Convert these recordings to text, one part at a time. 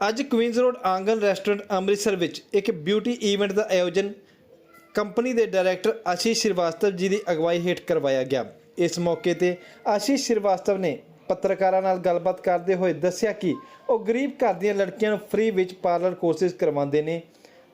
ਅੱਜ Queens road Aangan restaurant Amritsar ਵਿੱਚ ਇੱਕ ਬਿਊਟੀ ਈਵੈਂਟ ਦਾ ਆਯੋਜਨ ਕੰਪਨੀ ਦੇ ਡਾਇਰੈਕਟਰ ਆਸ਼ੀਸ਼ ਸ਼੍ਰੀਵਾਸਤਵ ਜੀ ਦੀ ਅਗਵਾਈ ਹੇਠ ਕਰਵਾਇਆ ਗਿਆ। ਇਸ ਮੌਕੇ ਤੇ ਆਸ਼ੀਸ਼ ਸ਼੍ਰੀਵਾਸਤਵ ਨੇ ਪੱਤਰਕਾਰਾਂ ਨਾਲ ਗੱਲਬਾਤ ਕਰਦੇ ਹੋਏ ਦੱਸਿਆ ਕਿ ਉਹ ਗਰੀਬ ਘਰ ਦੀਆਂ ਲੜਕੀਆਂ ਨੂੰ ਫ੍ਰੀ ਵਿੱਚ ਪਾਰਲਰ ਕੋਰਸਿਸ ਕਰਵਾਉਂਦੇ ਨੇ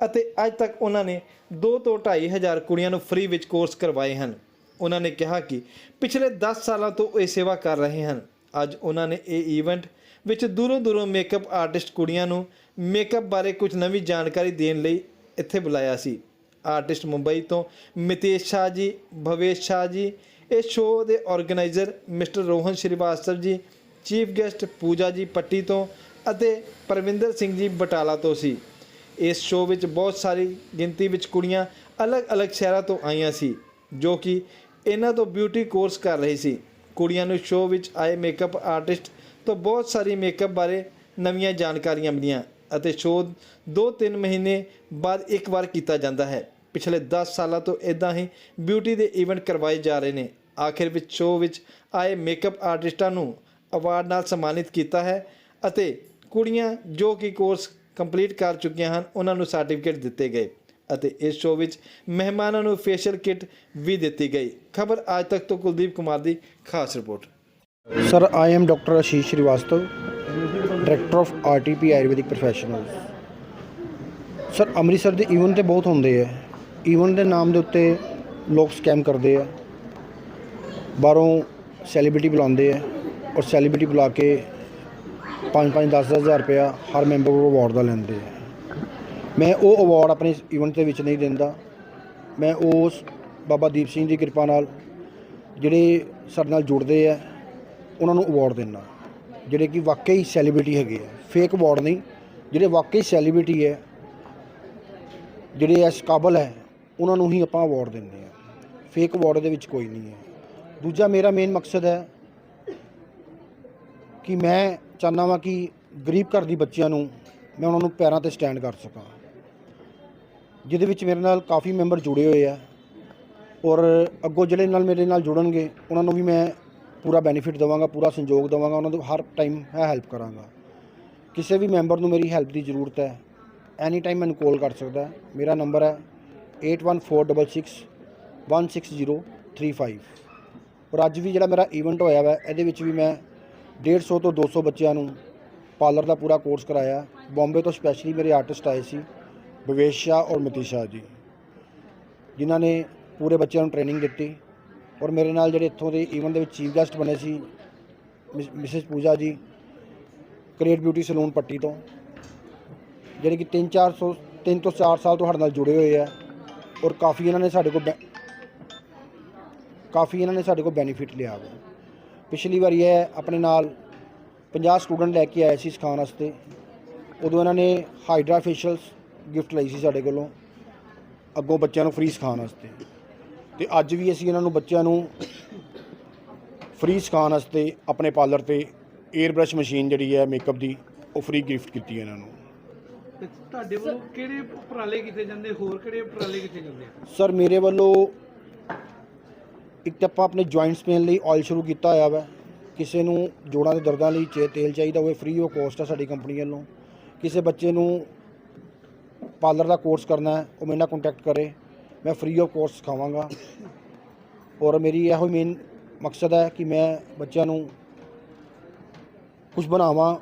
ਅਤੇ ਅੱਜ ਤੱਕ ਉਹਨਾਂ ਨੇ 2 ਤੋਂ 2.5 ਹਜ਼ਾਰ ਕੁੜੀਆਂ ਨੂੰ ਫ੍ਰੀ ਵਿੱਚ ਕੋਰਸ ਕਰਵਾਏ ਹਨ। ਉਹਨਾਂ ਨੇ ਕਿਹਾ ਕਿ ਪਿਛਲੇ 10 ਸਾਲਾਂ ਤੋਂ ਇਹ ਸੇਵਾ ਕਰ ਰਹੇ ਹਨ। ਅੱਜ ਉਹਨਾਂ ਨੇ ਇਹ ਈਵੈਂਟ ਵਿੱਚ ਦੂਰੋਂ ਦੂਰੋਂ ਮੇਕਅਪ ਆਰਟਿਸਟ ਕੁੜੀਆਂ ਨੂੰ ਮੇਕਅਪ ਬਾਰੇ ਕੁਝ ਨਵੀਂ ਜਾਣਕਾਰੀ ਦੇਣ ਲਈ ਇੱਥੇ ਬੁਲਾਇਆ ਸੀ। ਆਰਟਿਸਟ ਮੁੰਬਈ ਤੋਂ ਮਿਤੇਸ਼ ਸ਼ਾਹ ਜੀ, ਭਵੇਸ਼ ਸ਼ਾਹ ਜੀ ਇਸ ਸ਼ੋਅ ਦੇ ਆਰਗੇਨਾਈਜ਼ਰ ਮਿਸਟਰ ਰੋਹਨ ਸ਼੍ਰੀਵਾਸਤਵ ਜੀ ਚੀਫ ਗੈਸਟ ਪੂਜਾ ਜੀ ਪੱਟੀ ਤੋਂ ਅਤੇ ਪਰਵਿੰਦਰ ਸਿੰਘ ਜੀ ਬਟਾਲਾ ਤੋਂ ਸੀ। ਇਸ ਸ਼ੋਅ ਵਿੱਚ ਬਹੁਤ ਸਾਰੀ ਗਿਣਤੀ ਵਿੱਚ ਕੁੜੀਆਂ ਅਲੱਗ-ਅਲੱਗ ਸ਼ਹਿਰਾਂ ਤੋਂ ਆਈਆਂ ਸੀ, ਜੋ ਕਿ ਇਹਨਾਂ ਤੋਂ ਬਿਊਟੀ ਕੋਰਸ ਕਰ ਰਹੀ ਸੀ। ਕੁੜੀਆਂ ਨੂੰ ਸ਼ੋਅ ਵਿੱਚ ਆਏ ਮੇਕਅਪ ਆਰਟਿਸਟ ਤੋਂ ਬਹੁਤ ਸਾਰੀ ਮੇਕਅਪ ਬਾਰੇ ਨਵੀਆਂ ਜਾਣਕਾਰੀਆਂ ਮਿਲੀਆਂ ਅਤੇ ਸ਼ੋਅ 2-3 ਮਹੀਨੇ ਬਾਅਦ ਇੱਕ ਵਾਰ ਕੀਤਾ ਜਾਂਦਾ ਹੈ। ਪਿਛਲੇ 10 ਸਾਲਾਂ ਤੋਂ ਇਦਾਂ ਹੀ ਬਿਊਟੀ ਦੇ ਇਵੈਂਟ ਕਰਵਾਏ ਜਾ ਰਹੇ ਨੇ। ਆਖਿਰ ਵਿੱਚ ਸ਼ੋਅ ਵਿੱਚ ਆਏ ਮੇਕਅਪ ਆਰਟਿਸਟਾਂ ਨੂੰ ਅਵਾਰਡ ਨਾਲ ਸਨਮਾਨਿਤ ਕੀਤਾ ਹੈ ਅਤੇ ਕੁੜੀਆਂ ਜੋ ਕਿ ਕੋਰਸ ਕੰਪਲੀਟ ਕਰ ਚੁੱਕੀਆਂ ਹਨ, ਉਹਨਾਂ ਨੂੰ ਸਰਟੀਫਿਕੇਟ ਦਿੱਤੇ ਗਏ ਅਤੇ ਇਸ ਸ਼ੋਅ ਵਿੱਚ ਮਹਿਮਾਨਾਂ ਨੂੰ ਫੇਸ਼ੀਅਲ ਕਿੱਟ ਵੀ ਦਿੱਤੀ ਗਈ। ਖਬਰ ਅੱਜ ਤੱਕ ਤੋਂ ਕੁਲਦੀਪ ਕੁਮਾਰ ਦੀ ਖਾਸ report. Sir, I am Dr. Ashish Srivastav, Director of RTP ਆਯੁਰਵੈਦਿਕ ਪ੍ਰੋਫੈਸ਼ਨਲ ਸਰ ਅੰਮ੍ਰਿਤਸਰ ਦੇ ਈਵੈਂਟ ਤੇ ਬਹੁਤ ਹੁੰਦੇ ਆ। ਈਵੈਂਟ ਦੇ ਨਾਮ ਦੇ ਉੱਤੇ ਲੋਕ ਸਕੈਮ ਕਰਦੇ ਆ। ਬਾਹਰੋਂ ਸੈਲੀਬ੍ਰਿਟੀ ਬੁਲਾਉਂਦੇ ਆ ਔਰ ਸੈਲੀਬ੍ਰਿਟੀ ਬੁਲਾ ਕੇ 5-5 10-10000 ਰੁਪਇਆ ਹਰ ਮੈਂਬਰ ਨੂੰ ਅਵਾਰਡ ਦਾ ਲੈਂਦੇ ਆ। ਮੈਂ ਉਹ ਅਵਾਰਡ ਆਪਣੇ ਈਵੈਂਟ ਦੇ ਵਿੱਚ ਨਹੀਂ ਦਿੰਦਾ। ਮੈਂ ਉਸ ਬਾਬਾ ਦੀਪ ਸਿੰਘ ਦੀ ਕਿਰਪਾ ਨਾਲ ਜਿਹੜੇ ਸਾਡੇ ਨਾਲ ਜੁੜਦੇ ਆ ਉਹਨਾਂ ਨੂੰ ਅਵਾਰਡ ਦਿੰਦਾ ਜਿਹੜੇ ਕਿ ਵਾਕਈ ਸੈਲੀਬ੍ਰਿਟੀ ਹੈਗੇ ਆ। ਫੇਕ ਅਵਾਰਡ ਨਹੀਂ, ਜਿਹੜੇ ਵਾਕਈ ਸੈਲੀਬ੍ਰਿਟੀ ਹੈ, ਜਿਹੜੇ ਇਸ ਕਾਬਲ ਹੈ, ਉਹਨਾਂ ਨੂੰ ਹੀ ਆਪਾਂ ਅਵਾਰਡ ਦਿੰਦੇ ਆ। ਫੇਕ ਅਵਾਰਡ ਦੇ ਵਿੱਚ ਕੋਈ ਨਹੀਂ ਹੈ। ਦੂਜਾ ਮੇਰਾ ਮੇਨ ਮਕਸਦ ਹੈ ਕਿ ਮੈਂ ਚਾਹੁੰਦਾ ਵਾਂ ਕਿ ਗਰੀਬ ਘਰ ਦੀ ਬੱਚਿਆਂ ਨੂੰ ਮੈਂ ਉਹਨਾਂ ਨੂੰ ਪੈਰਾਂ ਤੇ ਸਟੈਂਡ ਕਰ ਸਕਾਂ। ਜਿਹਦੇ ਵਿੱਚ ਮੇਰੇ ਨਾਲ ਕਾਫੀ ਮੈਂਬਰ ਜੁੜੇ ਹੋਏ ਆ ਔਰ ਅੱਗੋਂ ਜਿਹੜੇ ਨਾਲ ਮੇਰੇ ਨਾਲ ਜੁੜਨਗੇ, ਉਹਨਾਂ ਨੂੰ ਵੀ ਮੈਂ ਪੂਰਾ ਬੈਨੀਫਿਟ ਦੇਵਾਂਗਾ, ਪੂਰਾ ਸੰਯੋਗ ਦੇਵਾਂਗਾ, ਉਹਨਾਂ ਨੂੰ ਹਰ ਟਾਈਮ ਮੈਂ ਹੈਲਪ ਕਰਾਂਗਾ। ਕਿਸੇ ਵੀ ਮੈਂਬਰ ਨੂੰ ਮੇਰੀ ਹੈਲਪ ਦੀ ਜ਼ਰੂਰਤ ਹੈ ਐਨੀ ਟਾਈਮ ਮੈਨੂੰ ਕਾਲ ਕਰ ਸਕਦਾ ਮੇਰਾ ਨੰਬਰ ਹੈ 8146616035 ਔਰ ਅੱਜ ਵੀ ਜਿਹੜਾ ਮੇਰਾ ਇਵੈਂਟ ਹੋਇਆ ਵਾ, ਇਹਦੇ ਵਿੱਚ ਵੀ ਮੈਂ 150 ਤੋਂ 200 ਬੱਚਿਆਂ ਨੂੰ ਪਾਰਲਰ ਦਾ ਪੂਰਾ ਕੋਰਸ ਕਰਾਇਆ। ਬੰਬੇ ਤੋਂ ਸਪੈਸ਼ਲੀ ਮੇਰੇ ਆਰਟਿਸਟ ਆਏ ਸੀ ਬਵੇਸ਼ ਸ਼ਾਹ ਔਰ ਮਤੀਸ਼ਾ ਜੀ, ਜਿਨ੍ਹਾਂ ਨੇ ਪੂਰੇ ਬੱਚਿਆਂ ਨੂੰ ਟ੍ਰੇਨਿੰਗ ਦਿੱਤੀ। ਔਰ ਮੇਰੇ ਨਾਲ ਜਿਹੜੇ ਇੱਥੋਂ ਦੇ ਈਵੈਂਟ ਦੇ ਵਿੱਚ ਚੀਫ ਗੈਸਟ ਬਣੇ ਸੀ ਮਿਸਿਸ ਪੂਜਾ ਜੀ ਕ੍ਰੀਏਟ ਬਿਊਟੀ ਸਲੂਨ ਪੱਟੀ ਤੋਂ ਜਿਹੜੇ ਕਿ 3-400 3 ਤੋਂ 4 ਸਾਲ ਤੋਂ ਸਾਡੇ ਨਾਲ ਜੁੜੇ ਹੋਏ ਆ ਔਰ ਕਾਫੀ ਇਹਨਾਂ ਨੇ ਸਾਡੇ ਕੋਲ ਬੈ- ਕਾਫੀ ਇਹਨਾਂ ਨੇ ਸਾਡੇ ਕੋਲ ਬੈਨੀਫਿਟ ਲਿਆ ਵਾ। ਪਿਛਲੀ ਵਾਰੀ ਇਹ ਆਪਣੇ ਨਾਲ 50 ਸਟੂਡੈਂਟ ਲੈ ਕੇ ਆਏ ਸੀ ਸਿਖਾਉਣ ਵਾਸਤੇ, ਉਦੋਂ ਇਹਨਾਂ ਨੇ ਹਾਈਡਰਾ ਫੇਸ਼ੀਅਲਸ ਗਿਫਟ ਲਈ ਸੀ ਸਾਡੇ ਕੋਲੋਂ, ਅੱਗੋਂ ਬੱਚਿਆਂ ਨੂੰ ਫ੍ਰੀ ਸਿਖਾਉਣ ਵਾਸਤੇ। ਤੇ ਅੱਜ ਵੀ ਅਸੀਂ ਇਹਨਾਂ ਨੂੰ ਬੱਚਿਆਂ ਨੂੰ ਫ੍ਰੀ ਸਿਖਾਉਣ ਵਾਸਤੇ ਆਪਣੇ ਪਾਰਲਰ ਤੇ 에ਅਰ ਬ੍ਰਸ਼ ਮਸ਼ੀਨ ਜਿਹੜੀ ਹੈ ਮੇਕਅਪ ਦੀ ਉਹ ਫ੍ਰੀ ਗਿਫਟ ਕੀਤੀ ਇਹਨਾਂ ਨੂੰ। ਤੇ ਤੁਹਾਡੇ ਵੱਲੋਂ ਕਿਹੜੇ ਉਪਰਾਲੇ ਕੀਤੇ ਜਾਂਦੇ ਹੋਰ ਕਿਹੜੇ ਉਪਰਾਲੇ ਕੀਤੇ ਜਾਂਦੇ ਆ? ਸਰ ਮੇਰੇ ਵੱਲੋਂ ਇੱਕ ਤਾਂ ਆਪਾਂ ਆਪਣੇ ਜੁਆਇੰਟਸ ਪੇਨ ਲਈ ਆਇਲ ਸ਼ੁਰੂ ਕੀਤਾ ਹੋਇਆ ਵਾ। ਕਿਸੇ ਨੂੰ ਜੋੜਾਂ ਦੇ ਦਰਦਾਂ ਲਈ ਚੇ ਤੇਲ ਚਾਹੀਦਾ ਹੋਵੇ ਫ੍ਰੀ ਆਫ ਕੋਸਟ ਆ ਸਾਡੀ ਕੰਪਨੀ ਵੱਲੋਂ। ਕਿਸੇ ਬੱਚੇ ਨੂੰ ਪਾਰਲਰ ਦਾ ਕੋਰਸ ਕਰਨਾ ਹੈ ਉਹ ਮੇਰੇ ਨਾਲ ਕੰਟੈਕਟ ਕਰੇ। ਮੈਂ ਫ੍ਰੀ ਆਫ ਕੋਸਟ ਸਿਖਾਵਾਂਗਾ। ਔਰ ਮੇਰੀ ਇਹੋ ਮੇਨ ਮਕਸਦ ਹੈ ਕਿ ਮੈਂ ਬੱਚਿਆਂ ਨੂੰ ਕੁਝ ਬਣਾਵਾਂ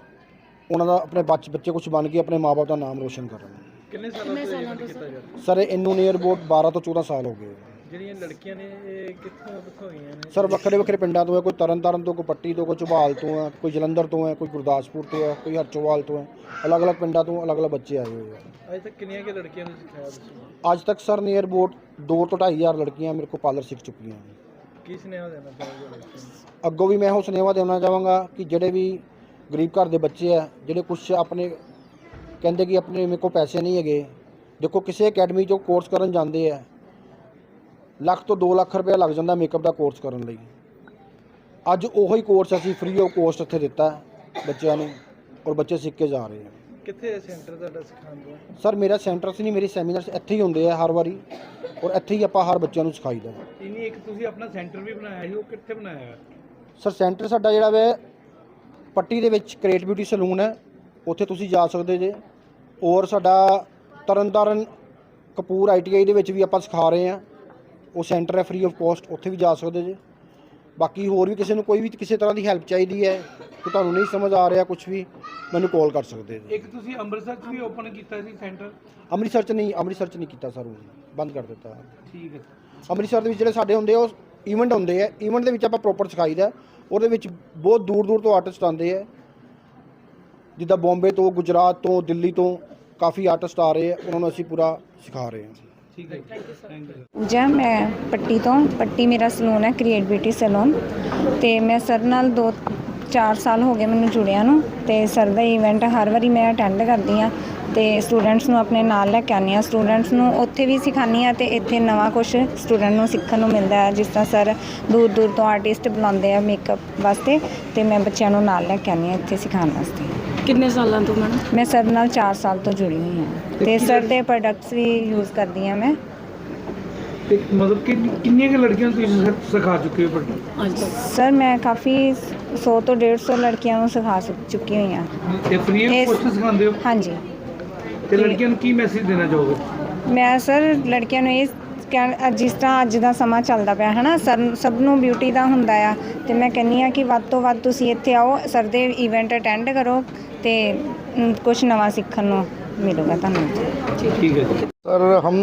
ਉਹਨਾਂ ਦਾ ਆਪਣੇ ਬੱਚ ਬੱਚੇ ਕੁਝ ਬਣ ਕੇ ਆਪਣੇ ਮਾਪੇ ਦਾ ਨਾਮ ਰੋਸ਼ਨ ਕਰਨ। ਕਿੰਨੇ ਸਾਲਾਂ ਤੋਂ ਇਹ ਕੀਤਾ ਜਾ ਰਿਹਾ? ਸਰ ਇਹਨੂੰ ਨੀਅਰ ਅਬਾਊਟ 12 ਤੋਂ 14 ਸਾਲ ਹੋ ਗਏ। ਜਿਹੜੀਆਂ ਲੜਕੀਆਂ ਨੇ ਇਹ ਕਿੱਥੋਂ ਕਿੱਥੋਂ ਆਈਆਂ ਨੇ? ਸਰ ਵੱਖਰੇ ਵੱਖਰੇ ਪਿੰਡਾਂ ਤੋਂ ਹੈ ਕੋਈ ਤਰਨਤਾਰਨ ਤੋਂ ਕੋਈ ਪੱਟੀ ਤੋਂ ਕੋਈ ਝਬਾਲ ਤੋਂ ਹੈ ਕੋਈ ਜਲੰਧਰ ਤੋਂ ਹੈ ਕੋਈ ਗੁਰਦਾਸਪੁਰ ਤੋਂ ਹੈ ਕੋਈ ਹਰਚੋਵਾਲ ਤੋਂ ਹੈ। ਅਲੱਗ-ਅਲੱਗ ਪਿੰਡਾਂ ਤੋਂ ਅਲੱਗ-ਅਲੱਗ ਬੱਚੇ ਆਏ ਹੋਏ ਆ। ਅੱਜ ਤੱਕ ਕਿੰਨੀਆਂ ਕਿ ਲੜਕੀਆਂ ਨੂੰ ਸਿਖਾਇਆ ਤੁਸੀਂ? ਅੱਜ ਤੱਕ ਸਰ ਨੀਅਰ ਅਬਾਊਟ 2 ਤੋਂ 2.5 ਲੜਕੀਆਂ ਮੇਰੇ ਕੋਲ ਪਾਰਲਰ ਸਿੱਖ ਚੁੱਕੀਆਂ ਨੇ। ਕੀ ਸੁਨੇਹਾ ਦੇਣਾ ਚਾਹੋਗੇ ਲੜਕੀਆਂ ਨੂੰ? ਅੱਗੋਂ ਵੀ ਮੈਂ ਉਹ ਸੁਨੇਹਾ ਦੇਣਾ ਚਾਹਾਂਗਾ ਕਿ ਜਿਹੜੇ ਵੀ ਗਰੀਬ ਘਰ ਦੇ ਬੱਚੇ ਆ ਜਿਹੜੇ ਕੁਝ ਆਪਣੇ ਕਹਿੰਦੇ ਕਿ ਆਪਣੇ ਮੇਰੇ ਕੋਲ ਪੈਸੇ ਨਹੀਂ ਹੈਗੇ ਦੇਖੋ ਕਿਸੇ ਅਕੈਡਮੀ 'ਚੋਂ ਕੋਰਸ ਕਰਨ ਜਾਂਦੇ ਆ ਲੱਖ ਤੋਂ 2 ਲੱਖ ਰੁਪਏ ਲੱਗ ਜਾਂਦਾ ਮੇਕਅਪ ਦਾ ਕੋਰਸ ਕਰਨ ਲਈ। ਅੱਜ ਉਹੀ ਕੋਰਸ ਅਸੀਂ ਫ੍ਰੀ ਆਫ ਕੋਸਟ ਇੱਥੇ ਦਿੱਤਾ ਹੈ ਬੱਚਿਆਂ ਨੂੰ ਔਰ ਬੱਚੇ ਸਿੱਖ ਕੇ ਜਾ ਰਹੇ ਆ ਕਿੱਥੇ ਹੈ ਸੈਂਟਰ ਤੁਹਾਡਾ ਸਿਖਾਉਣ ਦਾ ਸਰ ਮੇਰਾ ਸੈਂਟਰ ਸੀ ਨਹੀਂ ਮੇਰੇ ਸੈਮੀਨਾਰਸ ਇੱਥੇ ਹੀ ਹੁੰਦੇ ਆ ਹਰ ਵਾਰੀ ਔਰ ਇੱਥੇ ਹੀ ਆਪਾਂ ਹਰ ਬੱਚਿਆਂ ਨੂੰ ਸਿਖਾਈਦਾ। ਇਨੀ ਇੱਕ ਤੁਸੀਂ ਆਪਣਾ ਸੈਂਟਰ ਵੀ ਬਣਾਇਆ ਸੀ ਉਹ ਕਿੱਥੇ ਬਣਾਇਆ? ਹੈ ਸਰ ਸੈਂਟਰ ਸਾਡਾ ਜਿਹੜਾ ਵੇ ਪੱਟੀ ਦੇ ਵਿੱਚ ਕ੍ਰੀਏਟ ਬਿਊਟੀ ਸਲੂਨ ਹੈ ਉੱਥੇ ਤੁਸੀਂ ਜਾ ਸਕਦੇ ਜੇ। ਔਰ ਸਾਡਾ ਤਰਨਤਾਰਨ ਕਪੂਰ ਆਈਟੀਆਈ ਦੇ ਵਿੱਚ ਵੀ ਆਪਾਂ ਸਿਖਾ ਰਹੇ ਹਾਂ। ਉਹ ਸੈਂਟਰ ਹੈ ਫ੍ਰੀ ਆਫ ਕੋਸਟ ਉੱਥੇ ਵੀ ਜਾ ਸਕਦੇ ਜੇ। ਬਾਕੀ ਹੋਰ ਵੀ ਕਿਸੇ ਨੂੰ ਕੋਈ ਵੀ ਕਿਸੇ ਤਰ੍ਹਾਂ ਦੀ ਹੈਲਪ ਚਾਹੀਦੀ ਹੈ ਕਿ ਤੁਹਾਨੂੰ ਨਹੀਂ ਸਮਝ ਆ ਰਿਹਾ ਕੁਝ ਵੀ ਮੈਨੂੰ ਕਾਲ ਕਰ ਸਕਦੇ ਜੇ। ਇੱਕ ਤੁਸੀਂ ਅੰਮ੍ਰਿਤਸਰ 'ਚ ਵੀ ਓਪਨ ਕੀਤਾ ਸੀ ਸੈਂਟਰ ਅੰਮ੍ਰਿਤਸਰ ਚ ਨਹੀਂ ਅੰਮ੍ਰਿਤਸਰ ਚ ਨਹੀਂ ਕੀਤਾ ਸਰ ਉਹ ਬੰਦ ਕਰ ਦਿੱਤਾ। ਠੀਕ ਹੈ। ਅੰਮ੍ਰਿਤਸਰ ਦੇ ਵਿੱਚ ਜਿਹੜੇ ਸਾਡੇ ਹੁੰਦੇ ਆ ਉਹ ਇਵੈਂਟ ਹੁੰਦੇ ਆ। ਇਵੈਂਟ ਦੇ ਵਿੱਚ ਆਪਾਂ ਪ੍ਰੋਪਰ ਸਿਖਾਈਦਾ ਉਹਦੇ ਵਿੱਚ ਬਹੁਤ ਦੂਰ ਦੂਰ ਤੋਂ ਆਰਟਿਸਟ ਆਉਂਦੇ ਆ। ਜਿੱਦਾਂ ਬੰਬੇ ਤੋਂ ਗੁਜਰਾਤ ਤੋਂ ਦਿੱਲੀ ਤੋਂ ਕਾਫੀ ਆਰਟਿਸਟ ਆ ਰਹੇ ਆ। ਉਹਨਾਂ ਨੂੰ ਅਸੀਂ ਪੂਰਾ ਸਿਖਾ ਰਹੇ ਹਾਂ ਠੀਕ ਹੈ ਥੈਂਕ ਯੂ ਪੂਜਾ ਮੈਂ ਪੱਟੀ ਤੋਂ ਪੱਟੀ ਮੇਰਾ ਸਲੂਨ ਹੈ ਕ੍ਰੀਏਟ ਬਿਊਟੀ ਸਲੂਨ ਤੇ ਮੈਂ ਸਰ ਨਾਲ ਦੋ 4 ਸਾਲ ਹੋ ਗਏ ਮੈਨੂੰ ਜੁੜਿਆ ਨੂੰ। ਤੇ ਸਰ ਦਾ ਇਵੈਂਟ ਹਰ ਵਾਰੀ ਮੈਂ ਅਟੈਂਡ ਕਰਦੀ ਆ ਤੇ ਸਟੂਡੈਂਟਸ ਨੂੰ ਆਪਣੇ ਨਾਲ ਲੈ ਕੇ ਆਉਂਦੀ ਹਾਂ। ਸਟੂਡੈਂਟਸ ਨੂੰ ਉੱਥੇ ਵੀ ਸਿਖਾਉਂਦੀ ਹਾਂ ਤੇ ਇੱਥੇ ਨਵਾਂ ਕੁਝ ਸਟੂਡੈਂਟ ਨੂੰ ਸਿੱਖਣ ਨੂੰ ਮਿਲਦਾ ਹੈ। ਜਿਸ ਤਰ੍ਹਾਂ ਸਰ ਦੂਰ ਦੂਰ ਤੋਂ ਆਰਟਿਸਟ ਬੁਲਾਉਂਦੇ ਆ ਮੇਕਅਪ ਵਾਸਤੇ। ਤੇ ਮੈਂ ਬੱਚਿਆਂ ਨੂੰ ਨਾਲ ਲੈ ਕੇ ਆਉਂਦੀ ਹਾਂ ਇੱਥੇ ਸਿਖਾਉਣ ਵਾਸਤੇ। ਕਿੰਨੇ ਸਾਲਾਂ ਤੋਂ ਮੈਡਮ? ਮੈਂ ਸਰ ਨਾਲ 4 ਸਾਲ ਤੋਂ ਜੁੜੀ ਹੋਈ ਹਾਂ। ਤੇ ਸਰ ਦੇ ਪ੍ਰੋਡਕਟਸ ਵੀ ਯੂਜ਼ ਕਰਦੀ ਹਾਂ ਮੈਂ। ਤੇ ਮਤਲਬ ਕਿ ਕਿੰਨੀਆਂ ਕਿ ਲੜਕੀਆਂ ਨੂੰ ਤੁਸੀਂ ਸਿਖ- ਸਿਖਾ ਚੁੱਕੇ ਹੋ ਪਰ ਹਾਂਜੀ। ਸਰ ਮੈਂ ਕਾਫੀ 100 ਤੋਂ 150 ਲੜਕੀਆਂ ਨੂੰ ਸਿਖਾ ਸੁ- ਚੁੱਕੀ ਹੋਈ ਹਾਂ। ਤੇ ਫ੍ਰੀ ਆਫ ਇਸ- ਕੋਸਟ ਸਿਖਾਉਂਦੇ ਹੋ? ਹਾਂਜੀ। ਤੇ ਲੜਕੀਆਂ ਨੂੰ ਕੀ ਮੈਸੇਜ ਦੇਣਾ ਚਾਹੋਗੇ? ਮੈਂ ਸਰ ਲੜਕੀਆਂ ਨੂੰ ਇਹ ਕਹਿਣ ਅ, ਜਿਸ ਤਰ੍ਹਾਂ ਅੱਜ ਦਾ ਸਮਾਂ ਚੱਲਦਾ ਪਿਆ ਹੈ ਨਾ ਸਰ ਸਭ ਨੂੰ ਬਿਊਟੀ ਦਾ ਹੁੰਦਾ ਆ। ਤੇ ਮੈਂ ਕਹਿੰਨੀ ਆ ਕਿ ਵੱਧ ਤੋਂ ਵੱਧ ਤੁਸੀਂ ਇੱਥੇ ਆਓ ਸਰ ਦੇ ਇਵੈਂਟ ਅਟੈਂਡ ਕਰੋ। ਤੇ ਕੁਝ ਨਵਾਂ ਸਿੱਖਣ ਨੂੰ ਮਿਲੂਗਾ ਤੁਹਾਨੂੰ ਠੀਕ ਹੈ ਜੀ सर हम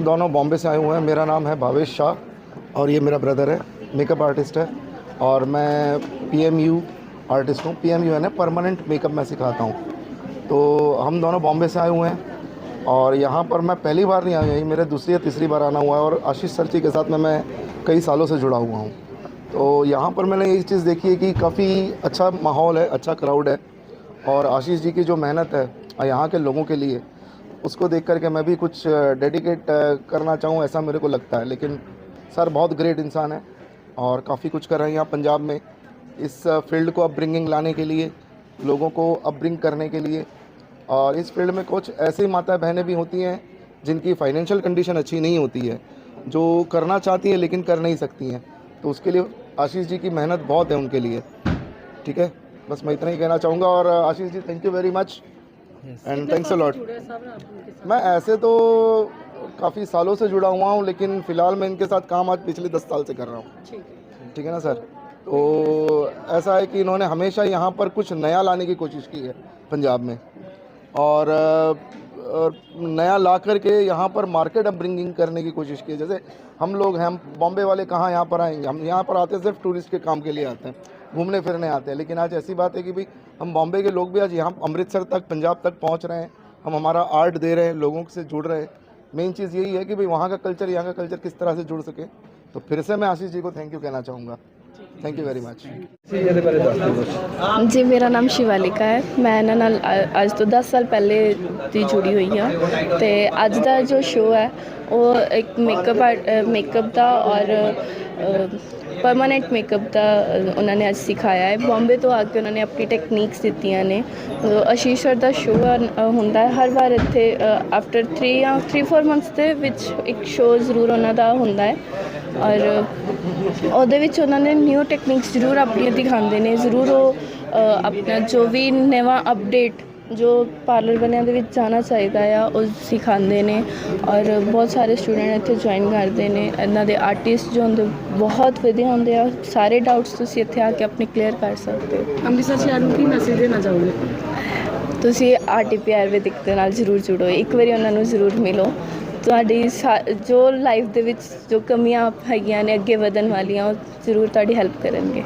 दोनों बॉम्बे से आए हुए हैं मेरा नाम है भावेश शाह और ये मेरा ब्रदर है मेकअप आर्टिस्ट है और मैं पीएमयू आर्टिस्ट हूँ पीएमयू है ना परमानेंट मेकअप मैं सिखाता हूँ तो हम दोनों बॉम्बे से आए हुए हैं और यहाँ पर मैं पहली बार नहीं आया यही मेरे दूसरी या तीसरी बार आना हुआ है और आशीष सर जी के साथ में मैं कई सालों से जुड़ा हुआ हूँ तो यहाँ पर मैंने एक चीज़ देखी है कि काफ़ी अच्छा माहौल है अच्छा क्राउड है और आशीष जी की जो मेहनत है यहाँ के लोगों के लिए, उसको देख करके मैं भी कुछ डेडिकेट करना चाहूँ ऐसा मेरे को लगता है। लेकिन सर बहुत ग्रेट इंसान है और काफ़ी कुछ कर रहे हैं यहाँ पंजाब में। इस फ़ील्ड को अपब्रिंगिंग लाने के लिए, लोगों को अपब्रिंग करने के लिए, और इस फ़ील्ड में कुछ ऐसी माता बहनें भी होती हैं, जिनकी फाइनेंशियल कंडीशन अच्छी नहीं होती है, जो करना चाहती है लेकिन कर नहीं सकती हैं। तो उसके लिए आशीष जी की मेहनत बहुत है उनके लिए। ठीक है? बस मैं इतना ही कहना चाहूँगा और Ashish ji thank you very much and thanks a lot मैं ऐसे तो काफ़ी सालों से जुड़ा हुआ हूँ लेकिन फ़िलहाल मैं इनके साथ काम आज पिछले दस साल से कर रहा हूँ। ठीक है। ना सर? तो ऐसा है कि इन्होंने हमेशा यहाँ पर कुछ नया लाने की कोशिश की है पंजाब में। और और नया ला करके यहाँ पर मार्केट अपब्रिंगिंग करने की कोशिश की है। जैसे हम लोग हैं बॉम्बे वाले कहाँ यहाँ पर आएँगे? हम यहाँ पर आते हैं सिर्फ़ टूरिस्ट के काम के लिए आते हैं। घूमने फिरने आते हैं। लेकिन आज ऐसी बात है कि भाई, हम बॉम्बे के लोग भी आज यहाँ अमृतसर तक, पंजाब तक पहुँच रहे हैं। हम हमारा आर्ट दे रहे हैं, लोगों से जुड़ रहे हैं। मेन चीज़ यही है कि भाई, वहाँ का कल्चर, यहाँ का कल्चर किस तरह से जुड़ सके। तो फिर से मैं आशीष जी को थैंक यू कहना चाहूँगा। ਥੈਂਕ ਯੂ ਵੈਰੀ ਮੱਚ ਜੀ ਮੇਰਾ ਨਾਮ ਸ਼ਿਵਾਲਿਕਾ ਹੈ। ਮੈਂ ਇਹਨਾਂ ਨਾਲ ਅੱਜ ਤੋਂ 10 ਸਾਲ ਪਹਿਲੇ ਦੀ ਜੁੜੀ ਹੋਈ ਹਾਂ। ਤੇ ਅੱਜ ਦਾ ਜੋ ਸ਼ੋਅ ਹੈ ਉਹ ਇੱਕ ਮੇਕਅਪ ਮੇਕਅਪ ਦਾ ਔਰ ਪਰਮਨੈਂਟ ਮੇਕਅਪ ਦਾ ਉਹਨਾਂ ਨੇ ਅੱਜ ਸਿਖਾਇਆ ਹੈ। ਬੰਬੇ ਤੋਂ ਆ ਕੇ ਉਹਨਾਂ ਨੇ ਆਪਣੀ ਟੈਕਨੀਕਸ ਦਿੱਤੀਆਂ ਨੇ। ਅ, ਸਰ ਦਾ ਸ਼ੋਅ ਹੁੰਦਾ ਹਰ ਵਾਰ ਇੱਥੇ ਆਫਟਰ 3 ਜਾਂ 3-4 ਮੰਥਸ ਦੇ ਵਿੱਚ ਇੱਕ ਸ਼ੋਅ ਜ਼ਰੂਰ ਉਹਨਾਂ ਦਾ ਹੁੰਦਾ ਹੈ। ਔਰ ਉਹਦੇ ਵਿੱਚ ਉਹਨਾਂ ਨੇ ਨਿਊ ਟੈਕਨੀਕਸ ਜ਼ਰੂਰ ਆਪਣੀਆਂ ਦਿਖਾਉਂਦੇ ਨੇ ਜ਼ਰੂਰ ਉਹ ਆਪਣਾ ਜੋ ਵੀ ਨਵਾਂ ਅਪਡੇਟ ਜੋ ਪਾਰਲਰ ਬਣਿਆਂ ਦੇ ਵਿੱਚ ਜਾਣਾ ਚਾਹੀਦਾ ਆ ਉਹ ਸਿਖਾਉਂਦੇ ਨੇ ਔਰ ਬਹੁਤ ਸਾਰੇ ਸਟੂਡੈਂਟ ਇੱਥੇ ਜੁਆਇਨ ਕਰਦੇ ਨੇ। ਇਹਨਾਂ ਦੇ ਆਰਟਿਸਟ ਜੋ ਹੁੰਦੇ ਬਹੁਤ ਵਧੀਆ ਹੁੰਦੇ ਆ। ਸਾਰੇ ਡਾਊਟਸ ਤੁਸੀਂ ਇੱਥੇ ਆ ਕੇ ਆਪਣੇ ਕਲੀਅਰ ਕਰ ਸਕਦੇ ਹੋ। ਅੰਮ੍ਰਿਤਸਰ ਸ਼ਹਿਰ ਨੂੰ ਕੀ ਮੈਸੇਜ ਦੇਣਾ ਚਾਹੋਗੇ? ਤੁਸੀਂ ਆਰਟੀਪੀ ਆਯੁਰਵੈਦਿਕ ਦੇ ਨਾਲ ਜ਼ਰੂਰ ਜੁੜੋ। ਇੱਕ ਵਾਰੀ ਉਹਨਾਂ ਨੂੰ ਜ਼ਰੂਰ ਮਿਲੋ। ਤੁਹਾਡੀ ਸਾ- ਜੋ ਲਾਈਫ ਦੇ ਵਿੱਚ ਜੋ ਕਮੀਆਂ ਹੈਗੀਆਂ ਨੇ ਅੱਗੇ ਵਧਣ ਵਾਲੀਆਂ, ਉਹ ਜ਼ਰੂਰ ਤੁਹਾਡੀ ਹੈਲਪ ਕਰਨਗੇ।